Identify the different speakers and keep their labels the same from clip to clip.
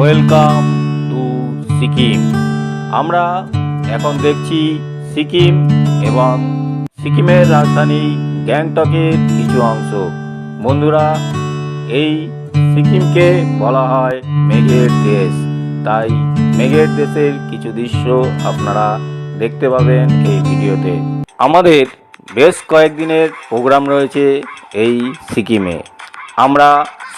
Speaker 1: Welcome to Sikkim আমরা এখন দেখছি সিকিম এবং সিকিমের রাজধানী গ্যাংটকের কিছু অংশ। বন্ধুরা, এই সিকিমকে বলা হয় মেঘের দেশ। তাই মেঘের দেশের কিছু দৃশ্য আপনারা দেখতে পাবেন এই ভিডিওতে। আমাদের বেশ কয়েকদিনের প্রোগ্রাম রয়েছে এই সিকিমে আমরা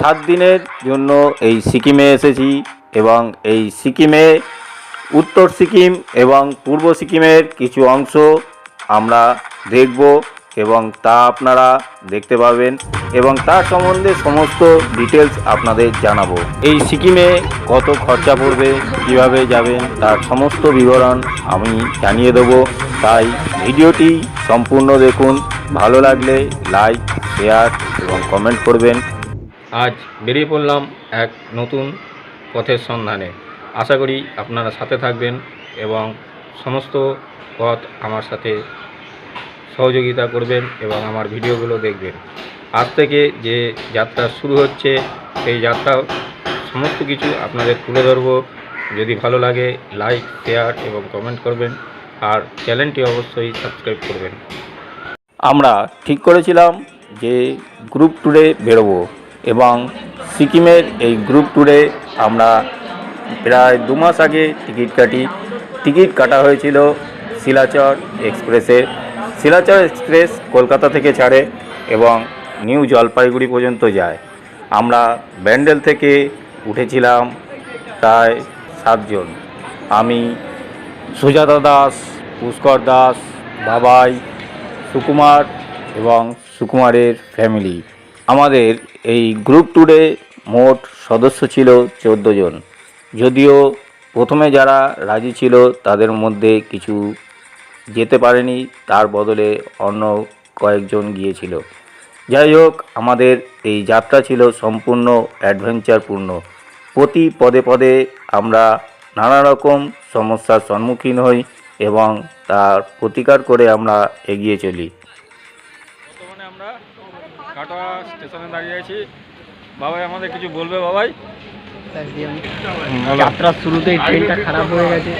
Speaker 1: সাত দিনের জন্য এই সিকিমে এসেছি এবং এই সিকিমে, উত্তর সিকিম এবং পূর্ব সিকিমের কিছু অংশ আমরা দেখব এবং তা আপনারা দেখতে পাবেন এবং তার সম্বন্ধে সমস্ত ডিটেলস আপনাদের জানাব। এই সিকিমে কত খরচা পড়বে, কীভাবে যাবেন, তার সমস্ত বিবরণ আমি জানিয়ে দেবো। তাই ভিডিওটি সম্পূর্ণ দেখুন। ভালো লাগলে লাইক শেয়ার এবং কমেন্ট করবেন। আজ বেরিয়ে পড়লাম এক নতুন পথের সন্ধানে। আশা করি আপনারা সাথে থাকবেন এবং সমস্ত পথ আমার সাথে সহযোগিতা করবেন এবং আমার ভিডিওগুলো দেখবেন। আজ থেকে যে যাত্রা শুরু হচ্ছে, সেই যাত্রা সমস্ত কিছু আপনাদের তুলে ধরবো। যদি ভালো লাগে, লাইক, শেয়ার এবং কমেন্ট করবেন আর চ্যানেলটি অবশ্যই সাবস্ক্রাইব করবেন। আমরা ঠিক করেছিলাম যে গ্রুপ ট্যুরে বেরোবো। এবং সিকিমের এই গ্রুপ ট্যুরে আমরা প্রায় দু মাস আগে টিকিট কাটি। টিকিট কাটা হয়েছিল শিলাচর এক্সপ্রেসে। শিলাচর এক্সপ্রেস কলকাতা থেকে ছাড়ে এবং নিউ জলপাইগুড়ি পর্যন্ত যায়। আমরা ব্যান্ডেল থেকে উঠেছিলাম প্রায় সাতজন। আমি, সুজাতা দাস, পুষ্কর দাস, বাবাই, সুকুমার এবং সুকুমারের ফ্যামিলি। আমাদের এই গ্রুপ ট্যুরে মোট সদস্য ছিল চোদ্দ জন। যদিও প্রথমে যারা রাজি ছিল তাদের মধ্যে কিছু যেতে পারেনি, তার বদলে অন্য কয়েকজন গিয়েছিল। যাই হোক, আমাদের এই যাত্রা ছিল সম্পূর্ণ অ্যাডভেঞ্চারপূর্ণ প্রতি পদে পদে আমরা নানা রকম সমস্যার সম্মুখীন হই এবং তার প্রতিকার করে আমরা এগিয়ে চলি। কাটোয়া স্টেশনে দাঁড়িয়ে আছি। বাবাই আমাদের কিছু বলবে বাবাই?
Speaker 2: যাত্রার শুরুতেই ট্রেনটা খারাপ হয়ে গেছে।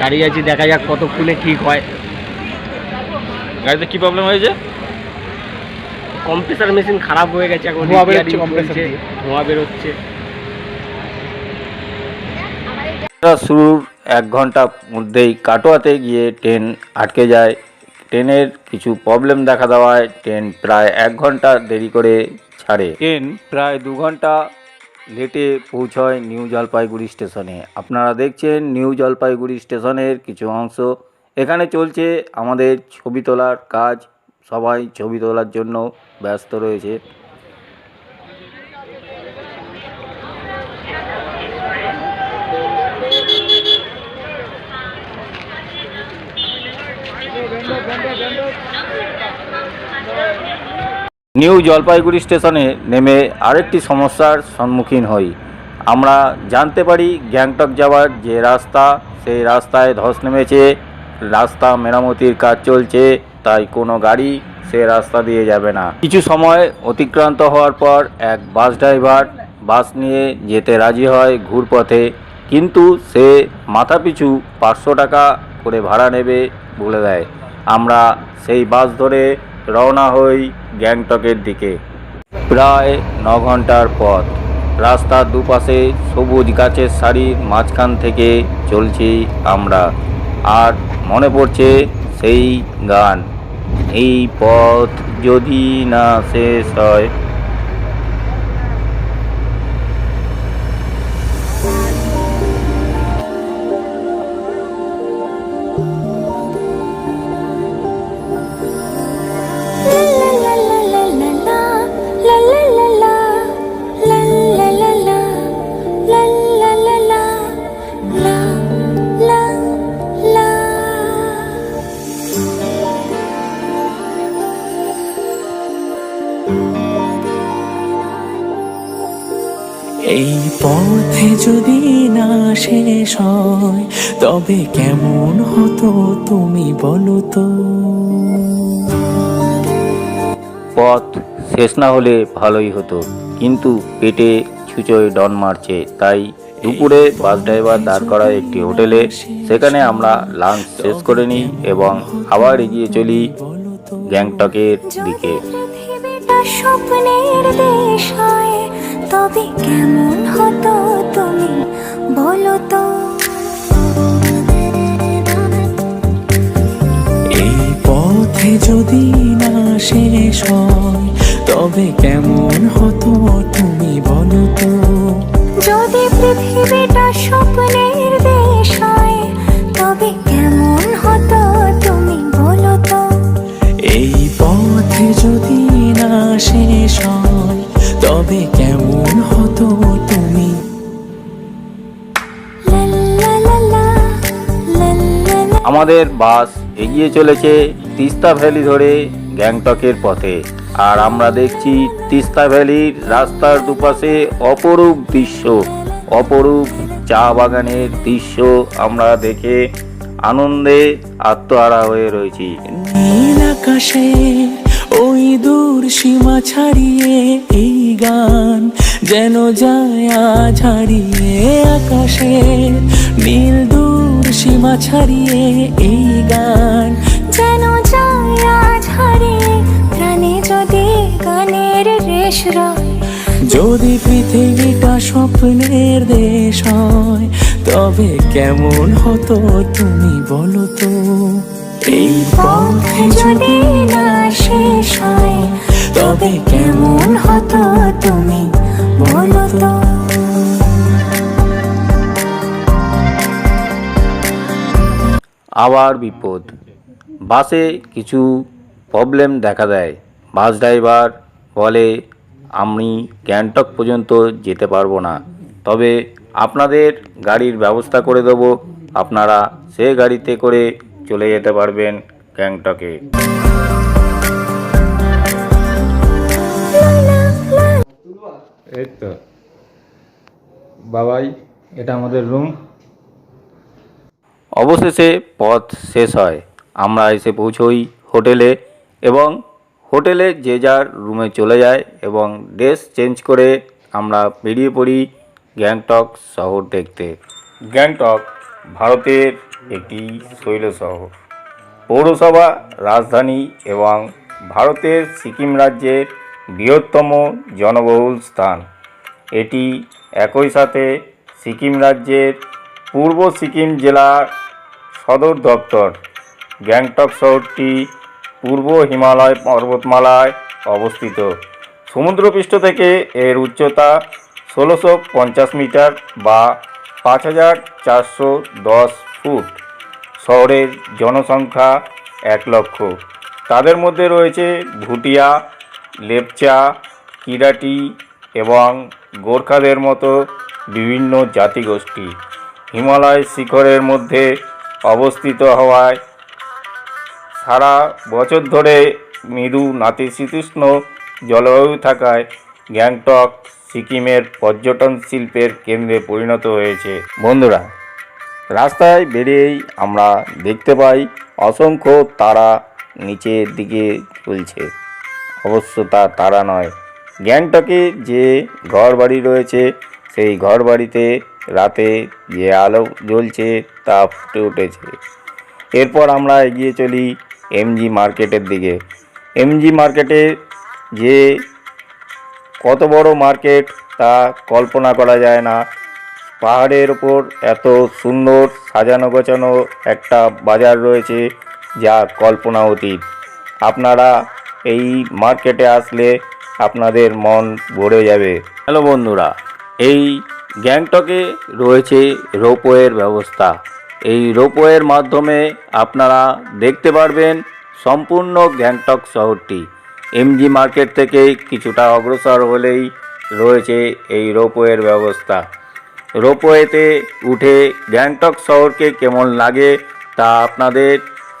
Speaker 2: দাঁড়িয়ে আছি দেখা যাক কত খুলে ঠিক হয়।
Speaker 1: গাড়িতে কি প্রবলেম হয়েছে?
Speaker 2: কম্প্রেসার মেশিন খারাপ হয়ে গেছে এখন
Speaker 3: ধোঁয়া বেরোচ্ছে
Speaker 1: শুরুর এক ঘণ্টা মধ্যেই কাটোয়াতে গিয়ে ট্রেন আটকে যায়। ট্রেনের কিছু প্রবলেম দেখা দেওয়ায় ট্রেন প্রায় এক ঘণ্টা দেরি করে ছাড়ে। ট্রেন প্রায় দু ঘণ্টা লেটে পৌঁছয় নিউ জলপাইগুড়ি স্টেশনে। আপনারা দেখছেন নিউ জলপাইগুড়ি স্টেশনের কিছু অংশ। এখানে চলছে আমাদের ছবি তোলার কাজ। সবাই ছবি তোলার জন্য ব্যস্ত রয়েছে। নিউ জলপাইগুড়ি স্টেশনে নেমে আরেকটি সমস্যার সম্মুখীন হই। আমরা জানতে পারি গ্যাংটক যাওয়ার যে রাস্তা, সেই রাস্তায় ধস নেমেছে, রাস্তা মেরামতির কাজ চলছে, তাই কোনো গাড়ি সে রাস্তা দিয়ে যাবে না। কিছু সময় অতিক্রান্ত হওয়ার পর এক বাস ড্রাইভার বাস নিয়ে যেতে রাজি হয় ঘুরপথে, কিন্তু সে মাথাপিছু পাঁচশো টাকা করে ভাড়া নেবে বলে দেয়। আমরা সেই বাস ধরে রওনা হই গ্যাংটকের দিকে। প্রায় ন ঘণ্টার পথ। রাস্তার দুপাশে সবুজ গাছের সারির মাঝখান থেকে চলছি আমরা। আর মনে পড়ছে সেই গান। এই পথ যদি না শেষ হয়
Speaker 4: শেষ হয় তবে কেমন হতো তুমি বলো তো?
Speaker 1: পথ শেষ না হলে ভালোই হতো। কিন্তু পেটে ছুচোয় ডন মারছে। তাই দুপুরে বাস ড্রাইভার দাঁড় করা একটি হোটেলে। সেখানে আমরা লাঞ্চ শেষ করে নিই এবং আবার এগিয়ে চলি গ্যাংটকের দিকে।
Speaker 3: স্বপ্নের তবে কেমন হতো তুমি বলো তো?
Speaker 4: যদি
Speaker 3: পৃথিবীটা স্বপ্নের দেশ হয় তবে কেমন হতো তুমি বলো তো?
Speaker 4: এই পথে যদি না শেষ হয় তবে কেমন হতো তুমি।
Speaker 1: আমাদের বাস এগিয়ে চলেছে তিস্তা ভ্যালি ধরে গ্যাংটকের পথে। আর আমরা দেখছি তিস্তা ভ্যালির রাস্তার দুপাশে অপরূপ দৃশ্য, অপরূপ চা বাগানের দৃশ্য আমরা দেখে আনন্দে আত্মহারা হয়ে রয়েছি।
Speaker 4: নীল ওই দূর সীমা ছাড়িয়ে এই গান যেন যায় হারিয়ে। আকাশে নীল দূর সীমা ছাড়িয়ে এই গান
Speaker 3: যেন যায় গানের রেশ রয়।
Speaker 4: যদি পৃথিবীটা স্বপ্নের দেশ হয় তবে কেমন হতো তুমি বলো তো? এই পথে
Speaker 3: যদি না শেষ হয়
Speaker 4: তবে কেমন হতো তুমি বলো তো?
Speaker 1: আবার বিপদ। বাসে কিছু প্রবলেম দেখা দেয়। বাস ড্রাইভার বলে আমি গ্যাংটক পর্যন্ত যেতে পারব না। তবে আপনাদের গাড়ির ব্যবস্থা করে দেবো। আপনারা সে গাড়িতে করে চলে যেতে পারবেন গ্যাংটকে।
Speaker 2: এই তো বাবাই এটা আমাদের রুম।
Speaker 1: অবশেষে পথ শেষ হয়। আমরা এসে পৌঁছই হোটেলে এবং হোটেলে যে যার রুমে চলে যায় এবং ড্রেস চেঞ্জ করে আমরা বেরিয়ে পড়ি গ্যাংটক শহর দেখতে। গ্যাংটক ভারতের একটি শৈল শহর। পৌরসভা, রাজধানী এবং ভারতের সিকিম রাজ্যের বৃহত্তম জনবহুল স্থান। এটি একই সাথে সিকিম রাজ্যের পূর্ব সিকিম জেলার সদর দপ্তর। গ্যাংটক শহরটি পূর্ব হিমালয় পর্বতমালায় অবস্থিত। সমুদ্রপৃষ্ঠ থেকে এর উচ্চতা ষোলোশো পঞ্চাশ মিটার বা পাঁচ হাজার চারশো দশ ফুট। শহরের জনসংখ্যা এক লক্ষ। তাদের মধ্যে রয়েছে ভুটিয়া, লেপচা, কিরাটি এবং গোর্খাদের মতো বিভিন্ন জাতিগোষ্ঠী। হিমালয় শিখরের মধ্যে অবস্থিত হওয়ায় সারা বছর ধরে মৃদু নাতিশীতোষ্ণ জলবায়ু থাকায় গ্যাংটক, সিকিমের পর্যটন শিল্পের কেন্দ্রে পরিণত হয়েছে। বন্ধুরা, রাস্তায় বেরিয়েই আমরা দেখতে পাই অসংখ্য তারা নিচের দিকে ঝুলছে অবশ্য তা তারা নয়। গ্যাংটকে যে ঘর বাড়ি রয়েছে, সেই ঘর বাড়িতে রাতে যে আলো জ্বলছে তা ফুটে উঠেছে। এরপর আমরা এগিয়ে চলি এমজি মার্কেটের দিকে। এমজি মার্কেটে যে কত বড় মার্কেট তা কল্পনা করা যায় না। পাহাড়ের ওপর এত সুন্দর সাজানো গোছানো একটা বাজার রয়েছে যা কল্পনা অতীত। আপনারা এই মার্কেটে আসলে আপনাদের মন ভরে যাবে। হ্যালো বন্ধুরা, এই গ্যাংটকে রয়েছে রোপওয়ের ব্যবস্থা। এই রোপওয়ের মাধ্যমে আপনারা দেখতে পারবেন সম্পূর্ণ গ্যাংটক শহরটি। এমজি মার্কেট থেকে কিছুটা অগ্রসর হলেই রয়েছে এই রোপওয়ের ব্যবস্থা। রোপওয়েতে উঠে গ্যাংটক শহরকে কেমন লাগে তা আপনাদের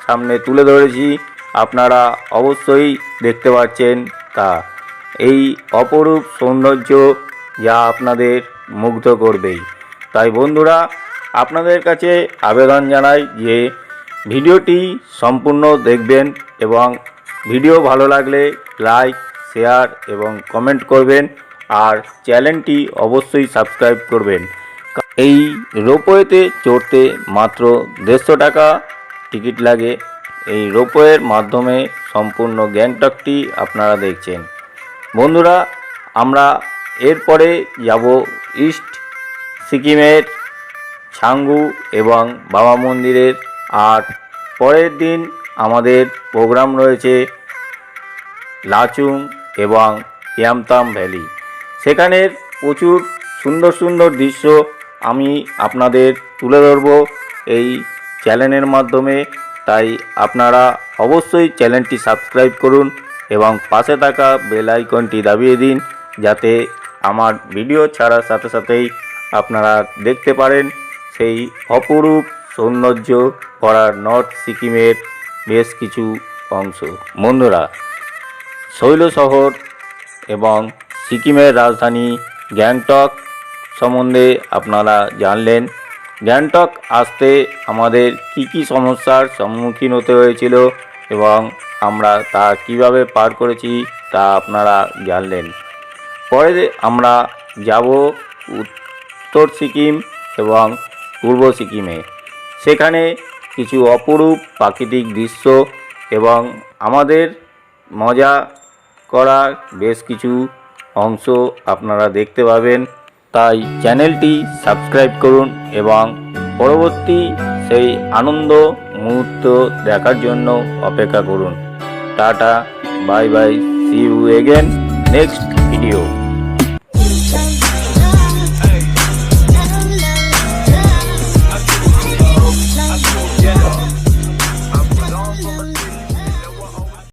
Speaker 1: সামনে তুলে ধরেছি। আপনারা অবশ্যই দেখতে পাচ্ছেন তা। এই অপরূপ সৌন্দর্য যা আপনাদের মুগ্ধ করবেই। তাই বন্ধুরা আপনাদের কাছে আবেদন জানাই যে ভিডিওটি সম্পূর্ণ দেখবেন এবং ভিডিও ভালো লাগলে লাইক, শেয়ার এবং কমেন্ট করবেন আর চ্যানেলটি অবশ্যই সাবস্ক্রাইব করবেন। এই রোপওয়েতে চড়তে মাত্র দেড়শো টাকা টিকিট লাগে। এই রোপওয়ের মাধ্যমে সম্পূর্ণ গ্যাংটকটি আপনারা দেখছেন। বন্ধুরা, আমরা এরপরে যাব ইস্ট সিকিমের ছাঙ্গু এবং বাবা মন্দিরের। আর পরের দিন আমাদের প্রোগ্রাম রয়েছে লাচুং এবং ইয়ামতাম ভ্যালি। সেখানের প্রচুর সুন্দর সুন্দর দৃশ্য আমি আপনাদের তুলে ধরব এই চ্যানেলের মাধ্যমে। তাই আপনারা অবশ্যই চ্যানেলটি সাবস্ক্রাইব করুন এবং পাশে থাকা বেল আইকনটি দাবিয়ে দিন যাতে আমার ভিডিও ছাড়ার সাথে সাথেই আপনারা দেখতে পারেন। সেই অপরূপ সৌন্দর্য ভরা নর্থ সিকিমের বেশ কিছু অংশ। বন্ধুরা, শৈল শহর এবং সিকিমের রাজধানী গ্যাংটক সম্বন্ধে আপনারা জানলেন, গ্যাংটক আসতে আমাদের কি কি সমস্যার সম্মুখীন হতে হয়েছিল এবং আমরা তা কীভাবে পার করেছি তা আপনারা জানলেন। পরে আমরা যাব উত্তর সিকিম এবং পূর্ব সিকিমে সেখানে কিছু অপরূপ প্রাকৃতিক দৃশ্য এবং আমাদের মজা করার বেশ কিছু অংশ আপনারা দেখতে পাবেন। তাই চ্যানেলটি সাবস্ক্রাইব করুন এবং পরবর্তী সেই আনন্দ মুহূর্ত দেখার জন্য অপেক্ষা করুন। Tata, bye bye see you again next video